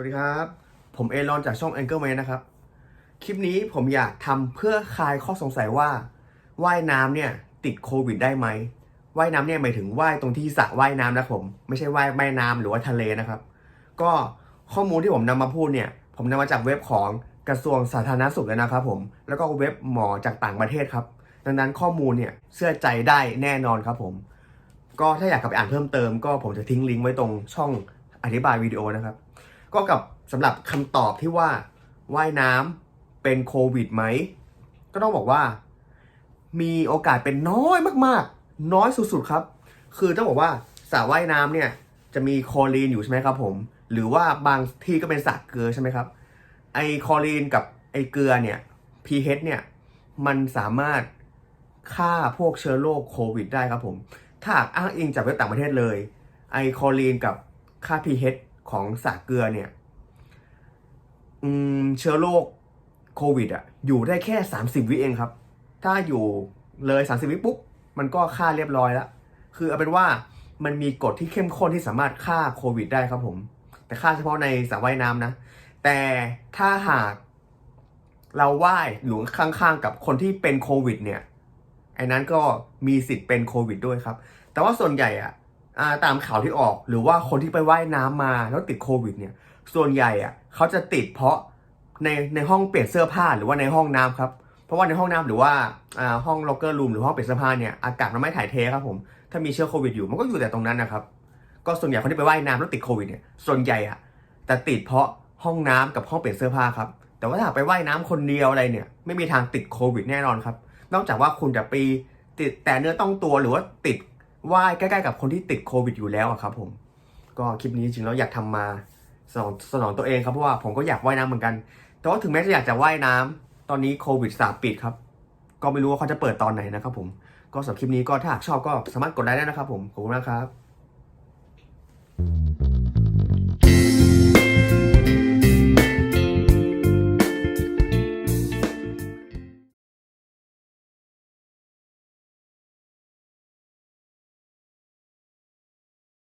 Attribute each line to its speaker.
Speaker 1: วัสดีครับ ผมเอรอนจากช่อง Angle Man นะครับ คลิปนี้ผมอยากทำเพื่อคลายข้อสงสัยว่า ว่ายน้ำเนี่ยติดโควิดได้ไหม ว่ายน้ำเนี่ยหมายถึงว่ายตรงที่สระว่ายน้ำนะผม ไม่ใช่ว่ายแม่น้ำหรือว่าทะเลนะครับ ก็ข้อมูลที่ผมนำมาพูดเนี่ย ผมนำมาจากเว็บของกระทรวงสาธารณสุขเลยนะครับผม แล้วก็เว็บหมอจากต่างประเทศครับ ดังนั้นข้อมูลเนี่ยเชื่อใจได้แน่นอนครับผม ก็ถ้าอยากกลับไปอ่านเพิ่มเติม ก็ผมจะทิ้งลิงก์ไว้ตรงช่องอธิบายวิดีโอนะครับ ก็กับสำหรับคำตอบที่ว่าว่ายน้ำเป็นโควิดไหม ก็ต้องบอกว่า มีโอกาสเป็นน้อยมากๆ น้อยสุดๆครับ คือต้องบอกว่าสระว่ายน้ำเนี่ยจะมีคอรีนอยู่ใช่ไหมครับผม หรือว่าบางที่ก็เป็นสระเกลือใช่ไหมครับ ไอคอรีนกับไอเกลือเนี่ย pH เนี่ย มันสามารถฆ่าพวกเชื้อโรคโควิดได้ครับผม ถ้าอ้างอิงจากเว็บต่างประเทศเลย ไอคอรีนกับค่า pH ของสารเกลือเนี่ยเชื้อโรคโควิดอะอยู่ได้แค่ 30 วิเองครับ ถ้าอยู่เลย 30 วิปุ๊บ มันก็ฆ่าเรียบร้อยแล้ว คือเอาเป็นว่ามันมีกฎที่เข้มข้นที่สามารถฆ่าโควิดได้ครับผม แต่ฆ่าเฉพาะในสระว่ายน้ำนะ แต่ถ้าหากเราว่ายหรือข้างๆกับคนที่เป็นโควิดเนี่ยไอ้นั้นก็มีสิทธิ์เป็นโควิดด้วยครับ แต่ว่าส่วนใหญ่อะ ตามข่าวที่ออก หรือว่าคนที่ไปว่ายน้ำมาแล้วติดโควิดเนี่ย ส่วนใหญ่อะเขาจะติดเพราะในในห้องเปลี่ยนเสื้อผ้าหรือว่าในห้องน้ำครับ เพราะว่าในห้องน้ำหรือว่าห้องล็อกเกอร์รูมหรือห้องเปลี่ยนเสื้อผ้าเนี่ยอากาศมันไม่ถ่ายเทครับผมถ้ามีเชื้อโควิดอยู่มันก็อยู่แต่ตรงนั้นนะครับก็ส่วนใหญ่คนที่ไปว่ายน้ำแล้วติดโควิดเนี่ยส่วนใหญ่อะแต่ติดเพราะห้องน้ำกับห้องเปลี่ยนเสื้อผ้าครับแต่ว่าถ้าไปว่ายน้ำคนเดียวอะไรเนี่ยไม่มีทางติดโควิดแน่นอนครับ นอกจากว่าคุณจะไปติดแต่เนื้อต้องตัวหรือว่าติด ว่ายใกล้ๆกับคนที่ติดโควิดอยู่แล้วครับผม ก็คลิปนี้จริงๆแล้วอยากทำมาสนองสนองตัวเองครับเพราะว่าผมก็อยากว่ายน้ำเหมือนกัน แต่ว่าถึงแม้จะอยากจะว่ายน้ำตอนนี้โควิดสามปิดครับ ก็ไม่รู้ว่าเขาจะเปิดตอนไหนนะครับผม ก็สำหรับคลิปนี้ก็ถ้าหากชอบก็สามารถกดไลค์ได้นะครับผม ขอบคุณมากครับ